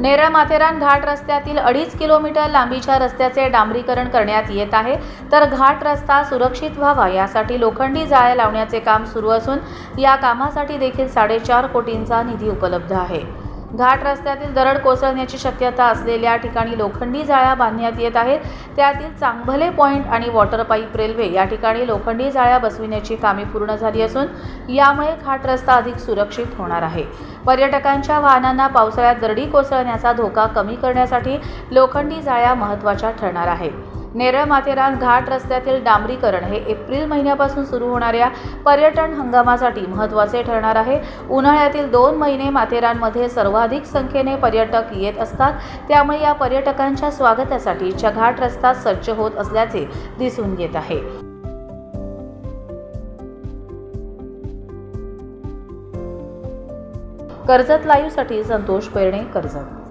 नेरळ माथेरान घाट रस्त्यातील अडीच किलोमीटर लांबीच्या रस्त्याचे डांबरीकरण करण्यात येत आहे. तर घाट रस्ता सुरक्षित व्हावा यासाठी लोखंडी जाळ्या लावण्याचे काम सुरू असून या कामासाठी देखील साडेचार कोटींचा निधी उपलब्ध आहे. घाट रस्त्यातील दरड कोसळण्याची शक्यता असलेल्या ठिकाणी लोखंडी जाळ्या बांधण्यात येत आहेत. त्यातील चांगभले पॉईंट आणि वॉटर पाईप रेल्वे या ठिकाणी लोखंडी जाळ्या बसविण्याची कामे पूर्ण झाली असून यामुळे घाट रस्ता अधिक सुरक्षित होणार आहे. पर्यटकांच्या वाहनांना पावसाळ्यात दरडी कोसळण्याचा धोका कमी करण्यासाठी लोखंडी जाळ्या महत्त्वाच्या ठरणार आहे. नेरळ माथेरान घाट रस्त्यातील डांबरीकरण हे एप्रिल महिन्यापासून सुरू होणाऱ्या पर्यटन हंगामासाठी महत्त्वाचे ठरणार आहे. उन्हाळ्यातील दोन महिने माथेरानमध्ये सर्वाधिक संख्येने पर्यटक येत असतात. त्यामुळे या पर्यटकांच्या स्वागतासाठी घाट रस्ता सज्ज होत असल्याचे दिसून येत आहे. कर्जत लाईव्हसाठी संतोष पेरणे कर्जत.